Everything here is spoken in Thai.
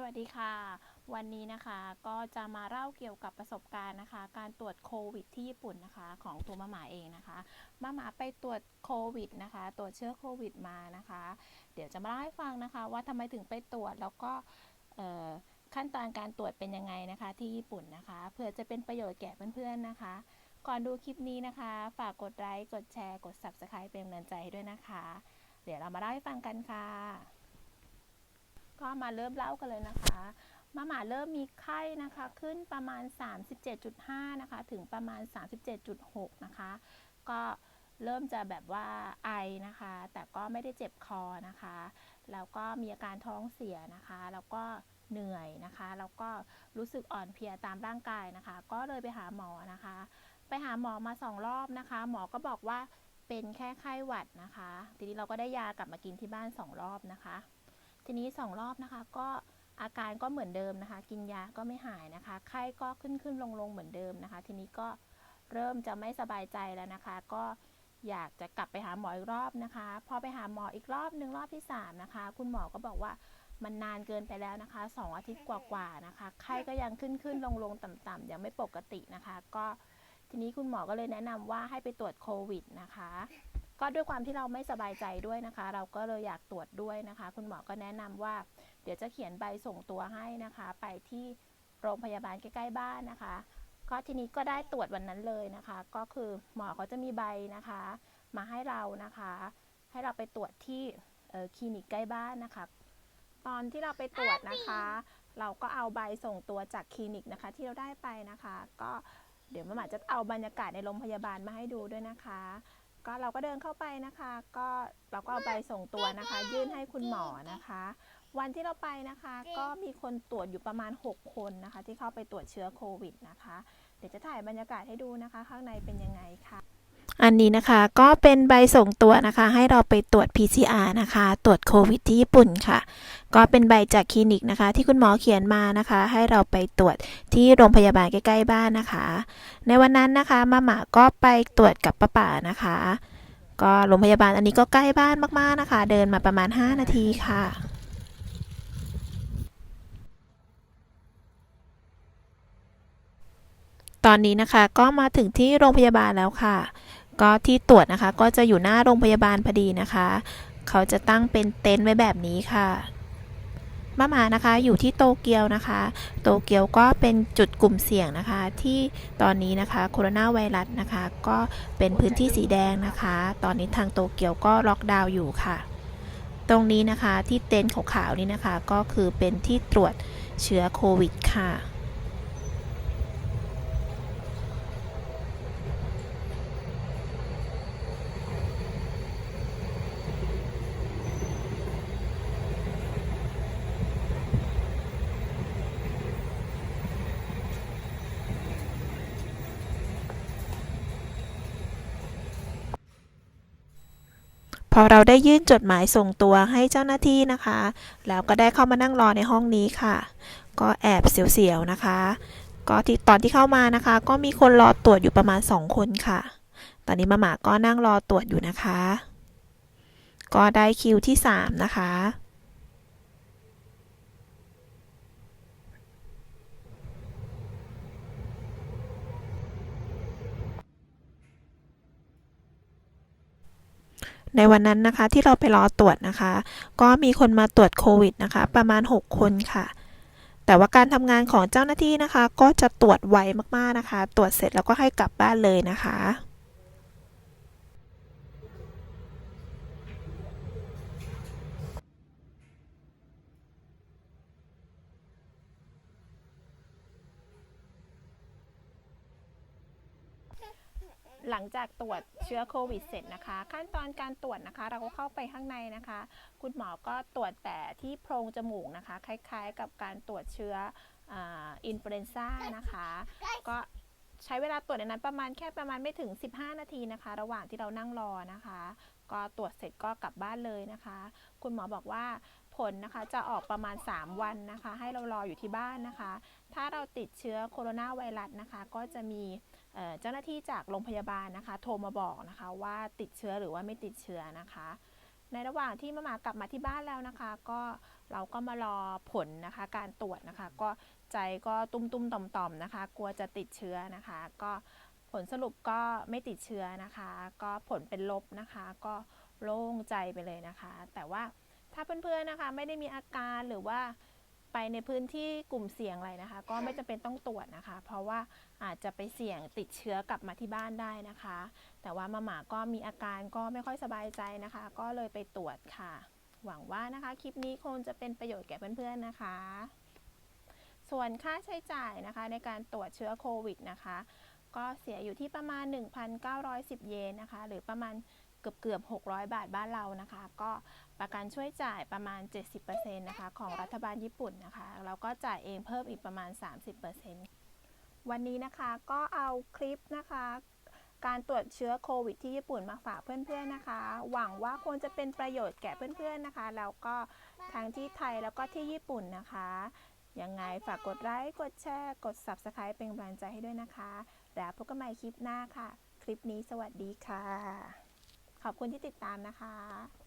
สวัสดีค่ะ วันนี้นะคะก็จะมาเล่าเกี่ยวกับประสบการณ์นะคะ การตรวจโควิดที่ญี่ปุ่นนะคะ ของตัวมาหมาเองนะคะมาหมาไปตรวจโควิดนะคะตรวจเชื้อโควิดมานะคะ เดี๋ยวจะมาเล่าให้ฟังนะคะ ว่าทำไมถึงไปตรวจแล้วก็ขั้นตอนการตรวจเป็นยังไงนะคะ ที่ญี่ปุ่นนะคะเพื่อจะเป็นประโยชน์แก่เพื่อนๆนะคะ ก่อนดูคลิปนี้นะคะ ฝากกดไลค์กดแชร์กด subscribe เป็นกำลังใจให้ด้วยนะคะ เดี๋ยวเรามาเล่าให้ฟังกันค่ะ ก็มาเริ่มเล่ากันเลยนะคะมาหมาเริ่มมีไข้นะคะ ขึ้นประมาณ 37.5 นะคะ ถึงประมาณ 37.6 นะคะ ก็เริ่มจะแบบว่าไอนะคะ แต่ก็ไม่ได้เจ็บคอนะคะ แล้วก็มีอาการท้องเสียนะคะ แล้วก็เหนื่อยนะคะ แล้วก็รู้สึกอ่อนเพลียตามร่างกายนะคะ ก็เลยไปหาหมอนะคะ ไปหาหมอมาสองรอบนะคะ หมอก็บอกว่าเป็นแค่ไข้หวัดนะคะ ทีนี้เราก็ได้ยากลับมากินที่บ้านสองรอบนะคะ ทีนี้สองรอบนะคะ ก็อาการก็เหมือนเดิมนะคะ กินยาก็ไม่หายนะคะ ไข้ก็ขึ้นขึ้นลงลงเหมือนเดิมนะคะ ทีนี้ก็เริ่มจะไม่สบายใจแล้วนะคะ ก็อยากจะกลับไปหาหมออีกรอบนะคะ พอไปหาหมออีกรอบหนึ่งรอบที่สามนะคะ คุณหมอก็บอกว่ามันนานเกินไปแล้วนะคะสองอาทิตย์กว่าๆนะคะ ไข้ก็ยังขึ้นขึ้นลงลงต่ำๆยังไม่ปกตินะคะ ก็ทีนี้คุณหมอก็เลยแนะนำว่าให้ไปตรวจโควิดนะคะ ก็ด้วยความที่เราไม่สบายใจด้วยนะคะ เราก็เลยอยากตรวจด้วยนะคะ คุณหมอก็แนะนำว่า เดี๋ยวจะเขียนใบส่งตัวให้นะคะ ไปที่โรงพยาบาลใกล้ๆบ้านนะคะ ก็ทีนี้ก็ได้ตรวจวันนั้นเลยนะคะ ก็คือหมอเขาจะมีใบนะคะ มาให้เรานะคะ ให้เราไปตรวจที่คลินิกใกล้บ้านนะคะ ตอนที่เราไปตรวจนะคะ เราก็เอาใบส่งตัวจากคลินิกนะคะ ที่เราได้ไปนะคะ ก็เดี๋ยวมาหมาจะเอาบรรยากาศในโรงพยาบาลมาให้ดูด้วยนะคะ ก็เราก็เดินเข้าไปนะคะ ก็เราก็เอาใบส่งตัวนะคะ ยื่นให้คุณหมอนะคะ วันที่เราไปนะคะ ก็มีคนตรวจอยู่ประมาณ 6 คนนะคะ ที่เข้าไปตรวจเชื้อโควิดนะคะ เดี๋ยวจะถ่ายบรรยากาศให้ดูนะคะ ข้างในเป็นยังไงค่ะ อันนี้นะคะก็เป็นใบส่งตัวนะคะ ให้เราไปตรวจ PCR นะคะ ตรวจโควิดที่ญี่ปุ่นค่ะ ก็เป็นใบจากคลินิกนะคะ ที่คุณหมอเขียนมานะคะ ให้เราไปตรวจที่โรงพยาบาลใกล้ๆบ้านนะคะ ในวันนั้นนะคะมาหมาก็ไปตรวจกับป้าป่านะคะ ก็โรงพยาบาลอันนี้ก็ใกล้บ้านมากๆนะคะ เดินมาประมาณ 5 นาทีค่ะตอนนี้นะคะก็มาถึงที่โรงพยาบาลแล้วค่ะ ก็ที่ตรวจนะคะก็จะอยู่หน้าโรงพยาบาลพอดีนะคะ เขาจะตั้งเป็นเต็นท์ไว้แบบนี้ค่ะมาหมานะคะอยู่ที่โตเกียวนะคะ โตเกียวก็เป็นจุดกลุ่มเสี่ยงนะคะ ที่ตอนนี้นะคะโคโรนาไวรัสนะคะ ก็เป็นพื้นที่สีแดงนะคะ ตอนนี้ทางโตเกียวก็ล็อกดาวน์อยู่ค่ะ ตรงนี้นะคะที่เต็นท์ขาวๆนี้นะคะ ก็คือเป็นที่ตรวจเชื้อโควิดค่ะ พ อเราได้ยื่นจดหมายส่งตัวให้เจ้าหน้าที่นะคะ แล้วก็ได้เข้ามานั่งรอในห้องนี้ค่ะ ก็แอบเสียวๆนะคะ ก็ที่ตอนที่เข้ามานะคะ ก็มีคนรอตรวจอยู่ประมาณ 2 คนค่ะ ตอนนี้มาหมาก็นั่งรอตรวจอยู่นะคะ ก็ได้คิวที่ 3 นะคะ ในวันนั้นนะคะที่เราไปรอตรวจนะคะ ก็มีคนมาตรวจโควิดนะคะ ประมาณ 6 คนค่ะ แต่ว่าการทำงานของเจ้าหน้าที่นะคะ ก็จะตรวจไวมากๆนะคะ ตรวจเสร็จแล้วก็ให้กลับบ้านเลยนะคะ หลังจากตรวจเชื้อโควิดเสร็จนะคะ ขั้นตอนการตรวจนะคะ เราก็เข้าไปข้างในนะคะ คุณหมอก็ตรวจแต่ที่โพรงจมูกนะคะ คล้าย ๆ กับการตรวจเชื้ออินฟลูเอนซ่านะคะ ก็ใช้เวลาตรวจในนั้นประมาณแค่ประมาณไม่ถึง 15 นาทีนะคะ ระหว่างที่เรานั่งรอนะคะ ก็ตรวจเสร็จก็กลับบ้านเลยนะคะ คุณหมอบอกว่าผลนะคะจะออกประมาณ 3 วันนะคะ ให้เรารออยู่ที่บ้านนะคะ ถ้าเราติดเชื้อโคโรนาไวรัสนะคะ ก็จะมี เจ้าหน้าที่จากโรงพยาบาลนะคะ โทรมาบอกนะคะว่าติดเชื้อหรือว่าไม่ติดเชื้อนะคะ ในระหว่างที่มาหมากลับมาที่บ้านแล้วนะคะ ก็เราก็มารอผลนะคะ การตรวจนะคะ ก็ใจก็ตุ้มๆต่อมๆนะคะ กลัวจะติดเชื้อนะคะ ก็ผลสรุปก็ไม่ติดเชื้อนะคะ ก็ผลเป็นลบนะคะ ก็โล่งใจไปเลยนะคะ แต่ว่าถ้าเพื่อนๆนะคะ ไม่ได้มีอาการหรือว่า ไปในพื้นที่กลุ่มเสี่ยงอะไรนะคะ ก็ไม่จำเป็นต้องตรวจนะคะ เพราะว่าอาจจะไปเสี่ยงติดเชื้อกลับมาที่บ้านได้นะคะ แต่ว่ามาหมาก็มีอาการก็ไม่ค่อยสบายใจนะคะ ก็เลยไปตรวจค่ะ หวังว่านะคะคลิปนี้คงจะเป็นประโยชน์แก่เพื่อนๆนะคะ ส่วนค่าใช้จ่ายนะคะในการตรวจเชื้อโควิดนะคะ ก็เสียอยู่ที่ประมาณ 1,910 เยนนะคะ หรือประมาณเกือบเกือบ600 บาทบ้านเรานะคะ ก็ประกันช่วยจ่ายประมาณ 70%นะคะ ของรัฐบาลญี่ปุ่นนะคะแล้วก็จ่ายเองเพิ่มอีกประมาณ 30%วันนี้นะคะก็เอาคลิปนะคะการตรวจเชื้อโควิดที่ญี่ปุ่นมาฝากเพื่อนๆนะคะ หวังว่าคงจะเป็นประโยชน์แก่เพื่อนๆนะคะ แล้วก็ทั้งที่ไทยแล้วก็ที่ญี่ปุ่นนะคะ ยังไงฝากกดไลค์กดแชร์ กด Subscribe เป็นกำลังใจให้ด้วยนะคะ แล้วพบกันใหม่คลิปหน้าค่ะ คลิปนี้สวัสดีค่ะ ขอบคุณที่ติดตามนะคะ